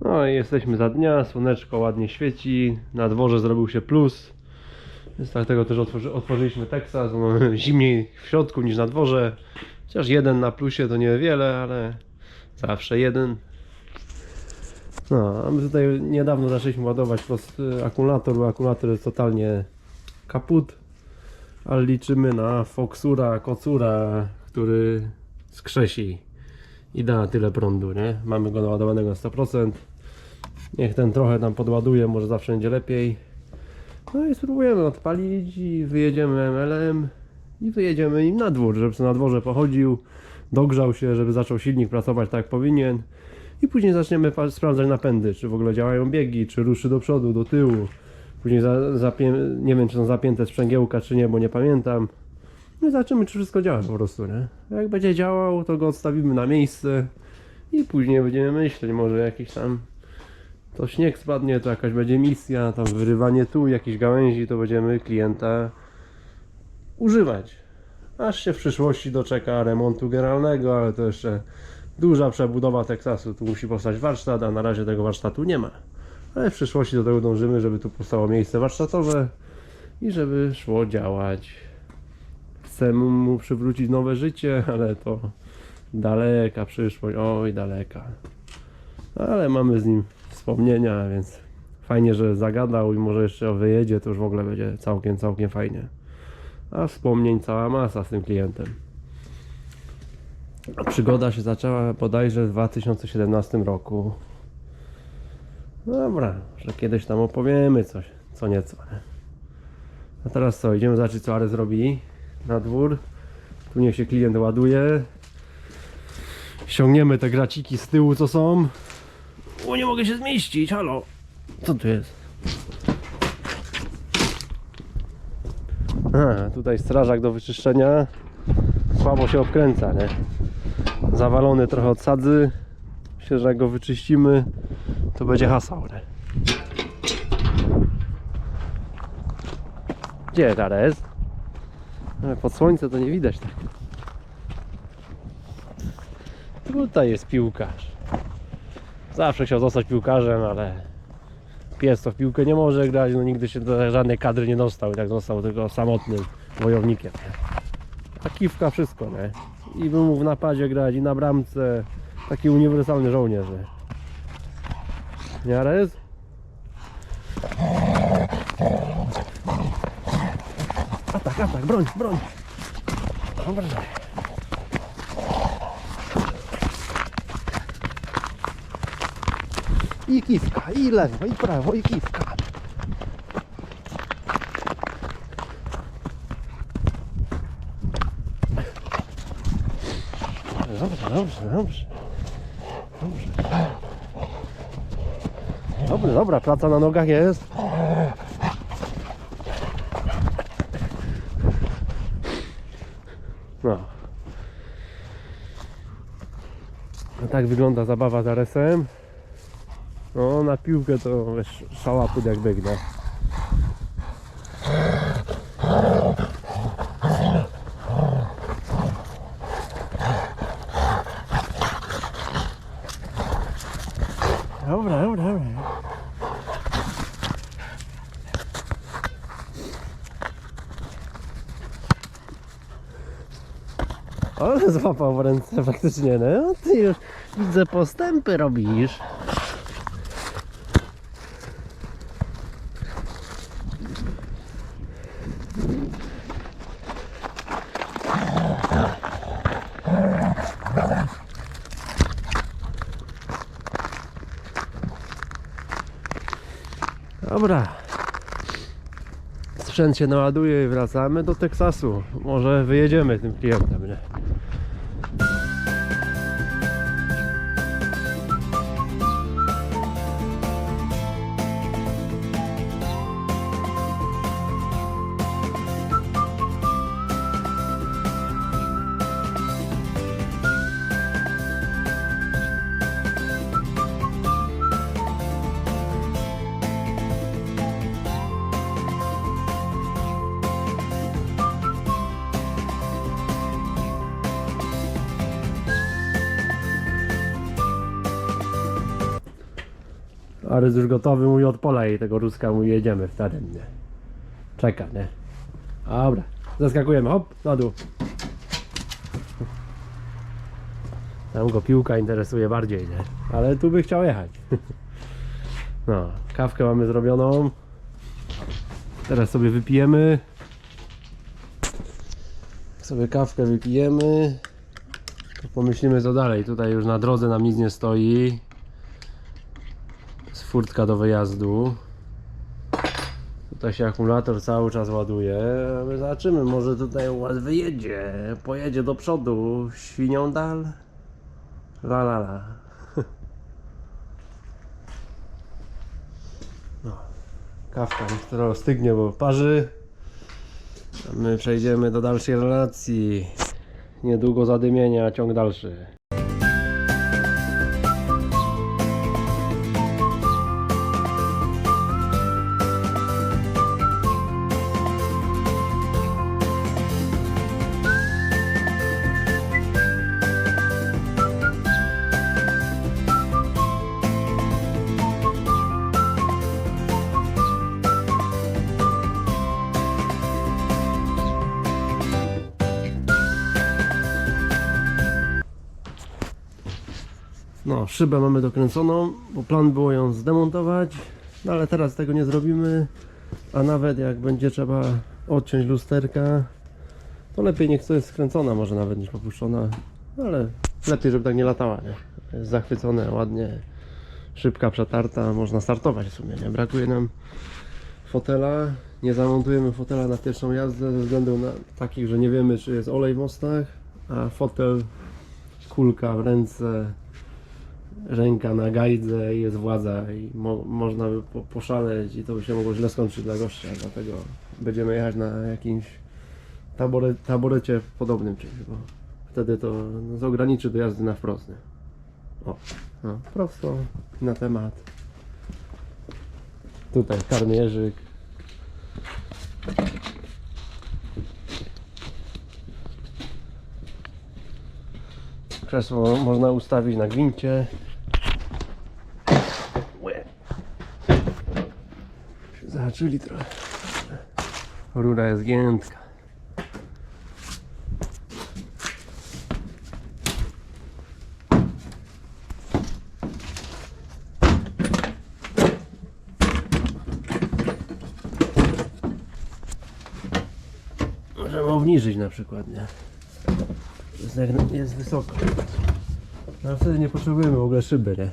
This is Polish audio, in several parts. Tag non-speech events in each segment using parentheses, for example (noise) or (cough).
No i jesteśmy za dnia, słoneczko ładnie świeci, na dworze zrobił się plus. Więc dlatego też otworzy, otworzyliśmy Texas, bo mamy (laughs) zimniej w środku niż na dworze. Chociaż jeden na plusie to niewiele, ale zawsze jeden. No, a my tutaj niedawno zaczęliśmy ładować prosty akumulator, bo akumulator jest totalnie kaput. Ale liczymy na Foxura, Kocura, który skrzesi i da tyle prądu, nie? Mamy go naładowanego na 100%. Niech ten trochę tam podładuje, może zawsze będzie lepiej. No i spróbujemy odpalić i wyjedziemy MLM i wyjedziemy nim na dwór, żeby na dworze pochodził, dogrzał się, żeby zaczął silnik pracować tak jak powinien i później zaczniemy sprawdzać napędy, czy w ogóle działają biegi, czy ruszy do przodu, do tyłu. Później za, nie wiem, czy są zapięte sprzęgiełka, czy nie, bo nie pamiętam. No i zobaczymy, czy wszystko działa po prostu, nie? Jak będzie działał, to go odstawimy na miejsce i później będziemy myśleć, może jakiś tam to śnieg spadnie, to jakaś będzie misja, tam wyrywanie tu, jakiejś gałęzi, to będziemy klienta używać. Aż się w przyszłości doczeka remontu generalnego, ale to jeszcze duża przebudowa Teksasu. Tu musi powstać warsztat, a na razie tego warsztatu nie ma. Ale w przyszłości do tego dążymy, żeby tu powstało miejsce warsztatowe i żeby szło działać. Chcemy mu przywrócić nowe życie, (laughs) ale to daleka przyszłość, oj daleka. Ale mamy z nim wspomnienia, więc fajnie, że zagadał i może jeszcze wyjedzie, to już w ogóle będzie całkiem, całkiem fajnie. A wspomnień cała masa z tym klientem. Przygoda się zaczęła bodajże w 2017 roku. Dobra, że kiedyś tam opowiemy coś, co nieco. Nie? A teraz co, idziemy zobaczyć co Ares robi na dwór. Tu niech się klient ładuje. Ściągniemy te graciki z tyłu co są. O, nie mogę się zmieścić, halo. Co tu jest? A, tutaj strażak do wyczyszczenia. Słabo się obkręca, nie? Zawalony trochę od sadzy. Myślę, że jak go wyczyścimy, to będzie hasał, nie? Gdzie teraz? Ale pod słońce to nie widać tak. Tutaj jest piłkarz. Zawsze chciał zostać piłkarzem, ale pies to w piłkę nie może grać, no nigdy się do żadnej kadry nie dostał, i tak został tylko samotnym wojownikiem. A kiwka wszystko, nie? I by mógł w napadzie grać, i na bramce. Taki uniwersalny żołnierz, nie? Nie, Ares? Atak, atak, broń, broń! Dobra. I kiwka, i lewo, i prawo, i kiwka. Dobrze, dobrze, dobrze. Dobrze. Dobrze, dobra, praca na nogach jest. Tak wygląda zabawa z Aresem. No, na piłkę to wiesz, szałaput jak biegnę. Dobra, dobra, dobra. Ale złapał w ręce faktycznie, no ty już widzę postępy robisz. Dobra. Sprzęt się naładuje i wracamy do Teksasu. Może wyjedziemy tym klientem, nie? Arys już gotowy, mój odpola i tego Ruska, mój jedziemy wtedy, nie? Czeka, nie? Dobra, zaskakujemy, hop, na dół. Tam go piłka interesuje bardziej, nie? Ale tu by chciał jechać. (laughs) No, kawkę mamy zrobioną. Teraz sobie wypijemy. Sobie kawkę wypijemy, pomyślimy co dalej. Tutaj już na drodze nam nic nie stoi. Furtka do wyjazdu. Tutaj się akumulator cały czas ładuje. My zobaczymy, może tutaj was wyjedzie. Pojedzie do przodu. Świnią dal. La la la. (laughs) No. Kawka trochę ostygnie, bo parzy. A my przejdziemy do dalszej relacji. Niedługo zadymienia, ciąg dalszy. No, szybę mamy dokręconą, bo plan było ją zdemontować, no ale teraz tego nie zrobimy, a nawet jak będzie trzeba odciąć lusterka, to lepiej niech to jest skręcona może nawet niż popuszczona, ale lepiej żeby tak nie latała, nie? Jest zachwycone, ładnie, szybka, przetarta, można startować w sumie, nie? Brakuje nam fotela, nie zamontujemy fotela na pierwszą jazdę ze względu na takich, że nie wiemy czy jest olej w mostach, a fotel, kulka w ręce, ręka na gajdze i jest władza i mo można by po poszaleć i to by się mogło źle skończyć dla gościa, dlatego będziemy jechać na jakimś tabore taborecie podobnym czymś, bo wtedy to no, ograniczy do jazdy na wprost. Nie? O, no, prosto na temat. Tutaj karmierzyk. Krzesło można ustawić na gwincie. Łe. Się Zahaczyli trochę. Rura jest giętka. Możemy obniżyć na przykład, nie? Jest, jest wysoko. No wtedy nie potrzebujemy w ogóle szyby, nie?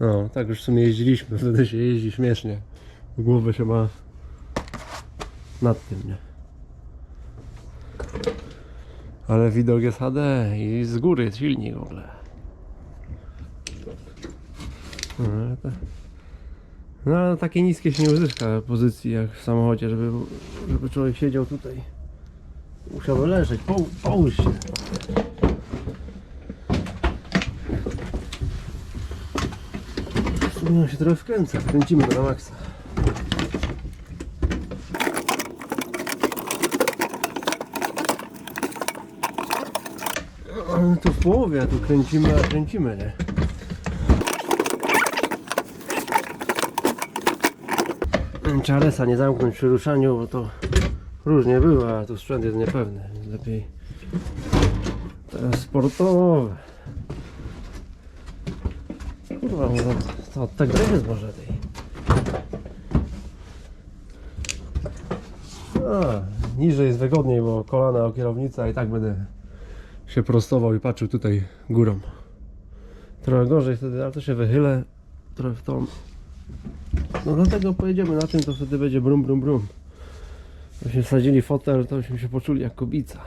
No, tak już w sumie jeździliśmy, (laughs) wtedy się jeździ śmiesznie. Głowę się ma nad tym, nie? Ale widok jest HD i z góry jest silnik w ogóle. No, ale to... no ale takie niskie się nie uzyska pozycji jak w samochodzie, żeby, żeby człowiek siedział tutaj. Musiałby leżeć, po, połóż się. On się trochę wkręca, kręcimy go na maksa. No, tu w połowie, a tu kręcimy, a kręcimy, nie? Czaresa nie zamknąć przy ruszaniu, bo to różnie bywa, a tu sprzęt jest niepewny. Lepiej teraz sportowe. Kurwa, może to od tego jest może tej. A, niżej jest wygodniej, bo kolana o kierownica i tak będę się prostował i patrzył tutaj górą. Trochę gorzej wtedy, ale to się wychylę trochę w tą. No dlatego pojedziemy na tym, to wtedy będzie brum brum brum. Byśmy wsadzili fotel, to byśmy się poczuli jak kobica.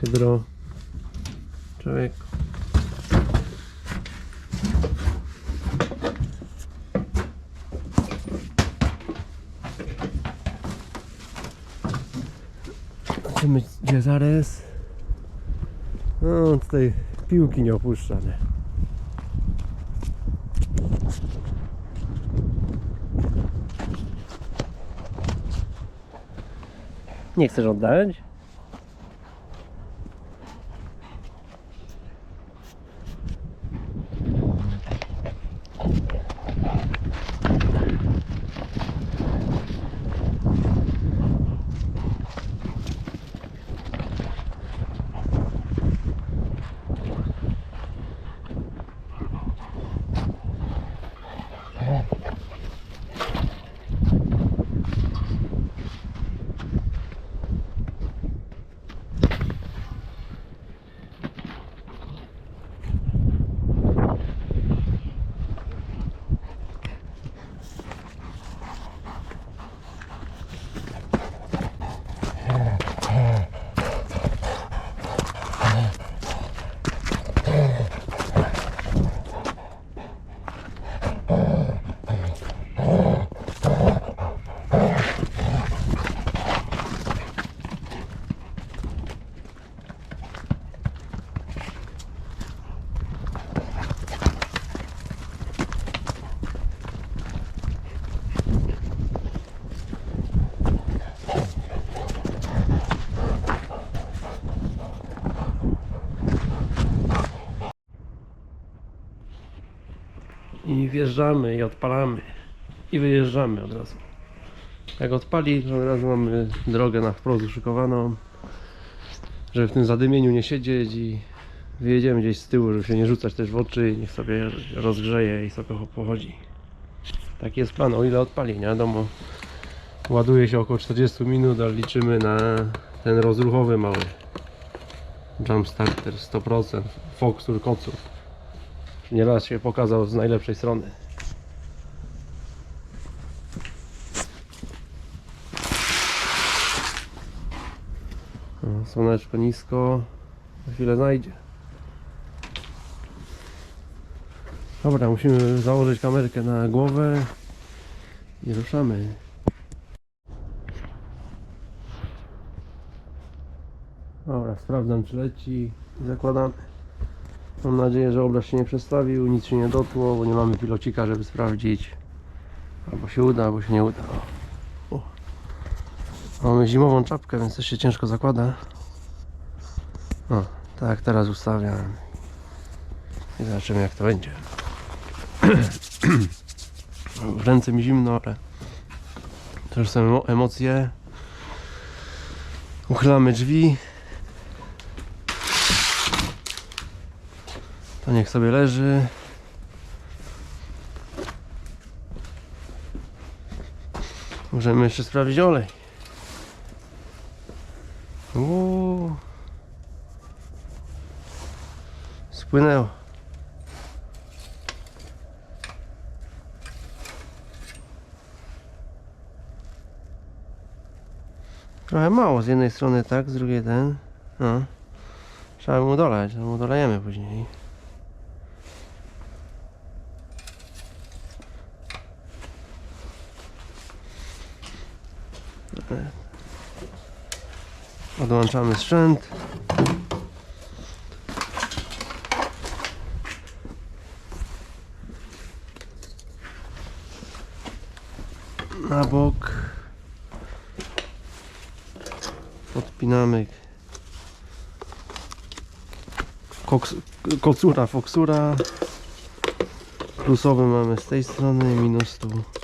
Hydro. Człowiek. Zobaczymy gdzie zaraz. No tutaj piłki nie opuszcza, nie? Nie chcesz oddać? I wjeżdżamy i odpalamy. I wyjeżdżamy od razu. Jak odpali, to od razu mamy drogę na wprost uszykowaną. Żeby w tym zadymieniu nie siedzieć i wyjedziemy gdzieś z tyłu, żeby się nie rzucać też w oczy niech sobie rozgrzeje i sobie pochodzi. Taki jest plan, o ile odpali, nie wiadomo. Ładuje się około 40 minut, ale liczymy na ten rozruchowy mały. Jump starter 100%, Foxur Kocur. Nieraz się pokazał z najlepszej strony. O, Słoneczko nisko, za chwilę znajdzie. Dobra, musimy założyć kamerkę na głowę i ruszamy. Dobra, sprawdzam czy leci i zakładamy. Mam nadzieję, że obraz się nie przestawił, nic się nie dotło, bo nie mamy pilocika, żeby sprawdzić. Albo się uda, albo się nie uda. O. Mamy zimową czapkę, więc też się ciężko zakłada. O, tak, teraz ustawiam. I zobaczymy jak to będzie. (clears throat) W ręce mi zimno, ale to już są emo- emocje. Uchylamy drzwi. To niech sobie leży. Możemy jeszcze sprawdzić olej. Uuu. Spłynęło. Trochę mało z jednej strony tak, z drugiej ten. No. Trzeba mu dolać, to mu dolejemy później. Odłączamy sprzęt. Na bok. Podpinamy koks, kocura, foksura. Plusowy mamy z tej strony, minus tu.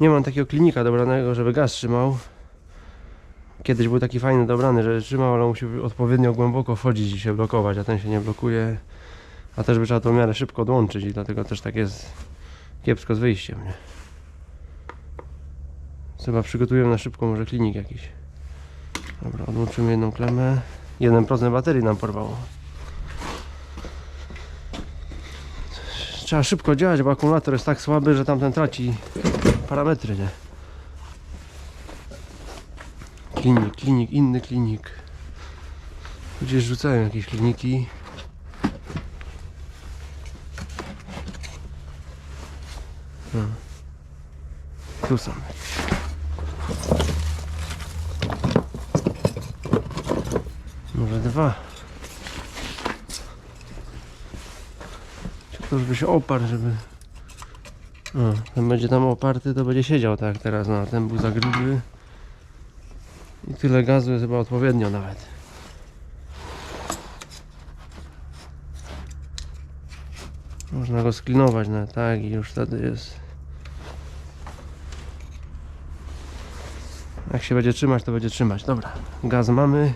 Nie mam takiego klinika dobranego, żeby gaz trzymał. Kiedyś był taki fajny dobrany, że trzymał, ale musi odpowiednio głęboko wchodzić i się blokować, a ten się nie blokuje. A też by trzeba to w miarę szybko odłączyć i dlatego też tak jest kiepsko z wyjściem. Nie? Chyba przygotujemy na szybko może klinik jakiś. Dobra, odłączymy jedną klemę. 1% baterii nam porwało. Trzeba szybko działać, bo akumulator jest tak słaby, że tamten traci parametry, nie? Klinik, klinik, inny klinik. Gdzieś rzucają jakieś kliniki. No. Tu są. Może dwa. Czy ktoś by się oparł, żeby... O, ten będzie tam oparty, to będzie siedział tak teraz, no ten był za gruby. I tyle gazu jest chyba odpowiednio nawet. Można go sklinować na tak i już wtedy jest. Jak się będzie trzymać, to będzie trzymać. Dobra, gaz mamy.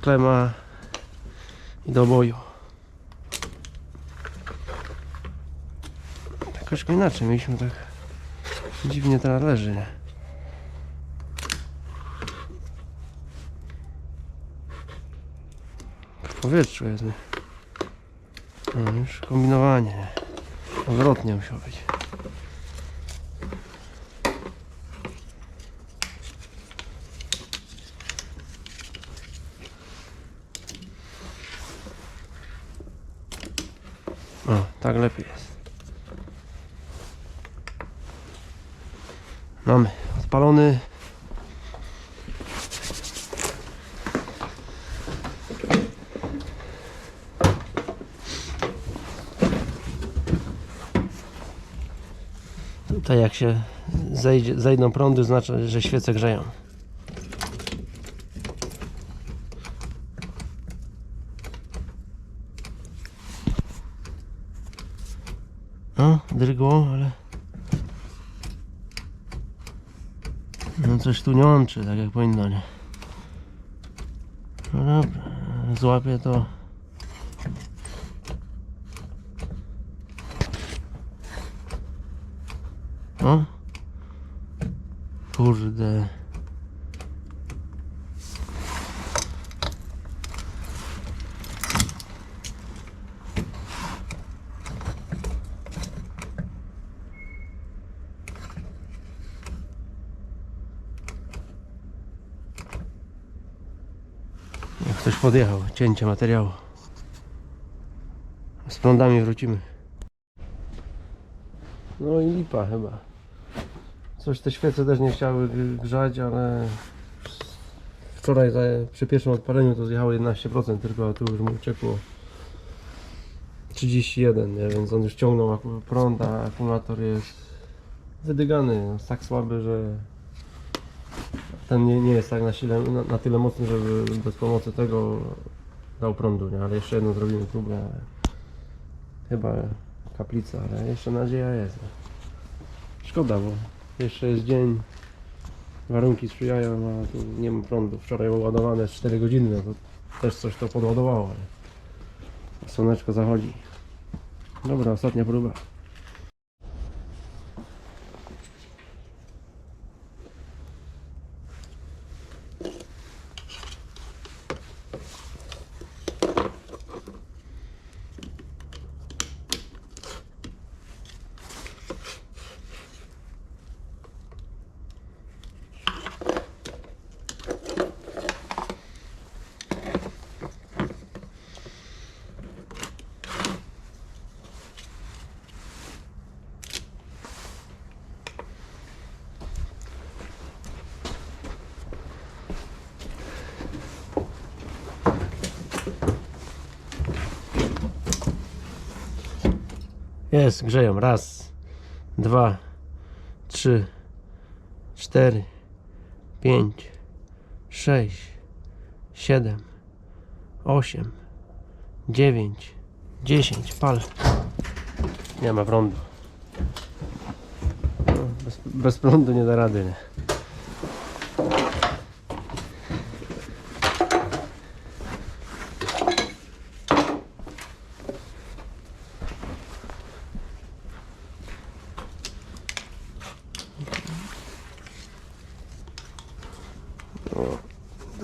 Klema i do boju. Troszkę inaczej mieliśmy tak dziwnie teraz leży, nie? W powietrzu jest, nie? No, już kombinowanie, nie? Odwrotnie musiał być. O, tak lepiej spalony. Tutaj jak się zejdzie, zejdą prądy, znaczy, że świece grzeją. No, drgło, ale Coś tu nie łączy, tak jak powinno, nie? No dobra, złapię to... O! Kurde. Jak ktoś podjechał, cięcie materiału. Z prądami wrócimy. No i lipa chyba. Coś te świece też nie chciały grzać, ale wczoraj przy pierwszym odpaleniu to zjechało 11% tylko, a tu już mu uciekło 31, nie? więc on już ciągnął prąd, a akumulator jest wydygany, jest tak słaby, że ten nie, nie jest tak na, sile, na, na tyle mocny, żeby bez pomocy tego dał prądu, nie? ale jeszcze jedną zrobimy próbę, chyba kaplica, ale jeszcze nadzieja jest. Szkoda, bo jeszcze jest dzień, warunki sprzyjają, a tu nie ma prądu. Wczoraj było ładowane 4 godziny, no to też coś to podładowało, ale słoneczko zachodzi. Dobra, ostatnia próba. Jest, grzeją. Raz, dwa, trzy, cztery, pięć, sześć, siedem, osiem, dziewięć, dziesięć. Pal. Nie ma prądu. No, bez, bez prądu nie da rady. Nie?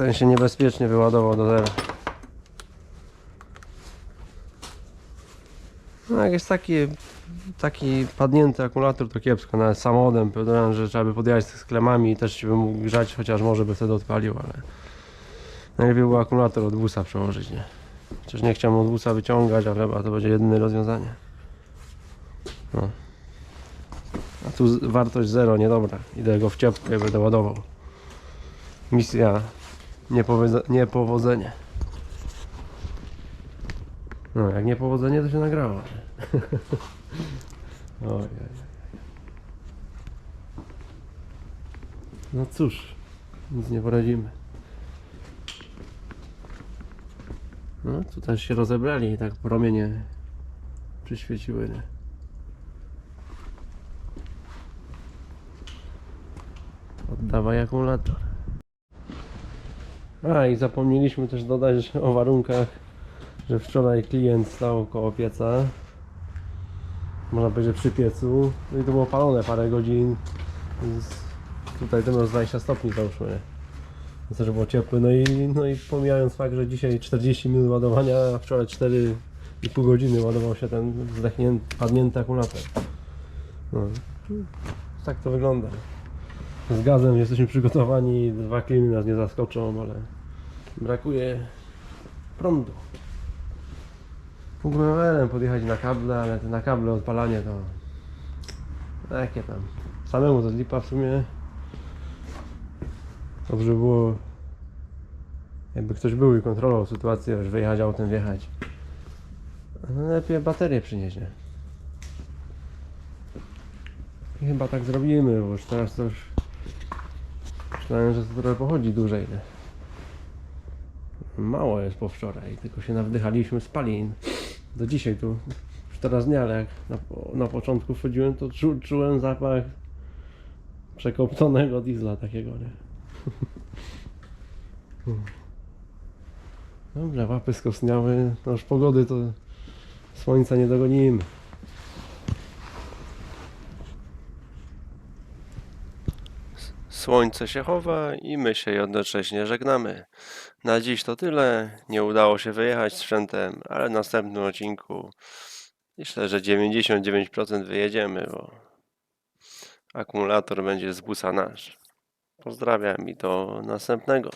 Ten się niebezpiecznie wyładował do zera. No jak jest taki, taki padnięty akumulator to kiepsko, nawet samochodem powiedziałem, że trzeba by podjechać z klemami i też by mógł grzać, chociaż może by wtedy odpalił, ale najlepiej było akumulator od busa przełożyć, nie? Chociaż nie chciałem od busa wyciągać, ale chyba to będzie jedyne rozwiązanie. No. A tu wartość zero, niedobra. Idę go w ciepło i będę ładował. Misja Niepowodzenie. No, jak niepowodzenie, to się nagrało. (laughs) No cóż, nic nie poradzimy. No, tu też się rozebrali i tak promienie przyświeciły, nie? Oddawaj akumulator. A i zapomnieliśmy też dodać o warunkach, że wczoraj klient stał koło pieca. Można powiedzieć że przy piecu. No i to było palone parę godzin. Więc tutaj to miał z 20 stopni załóżmy. nie? Więc też było ciepłe. No i, no i pomijając fakt, że dzisiaj 40 minut ładowania, a wczoraj 4,5 godziny ładował się ten zdechnięty, padnięty akumulator. No. Tak to wygląda. Z gazem jesteśmy przygotowani, dwa kliny nas nie zaskoczą, ale brakuje prądu. Mógłbym rowerem podjechać na kable, ale te na kable odpalanie to... Jakie tam. Samemu to lipa w sumie. Dobrze było... Jakby ktoś był i kontrolował sytuację, już wyjechać autem, wjechać. No lepiej baterię przynieść, nie? I chyba tak zrobimy, bo już teraz to już... Myślałem, że to trochę pochodzi dłużej. Nie? Mało jest po wczoraj, tylko się nawdychaliśmy spalin. Do dzisiaj tu teraz nie, ale jak na, na początku wchodziłem, to czu, czułem zapach przekopconego diesla takiego, nie? (laughs) Dobrze, łapy skostniały, no już pogody to słońca nie dogonimy. Słońce się chowa i my się jednocześnie żegnamy. Na dziś to tyle. Nie udało się wyjechać sprzętem, ale w następnym odcinku myślę, że 99% wyjedziemy, bo akumulator będzie z busa nasz. Pozdrawiam i do następnego.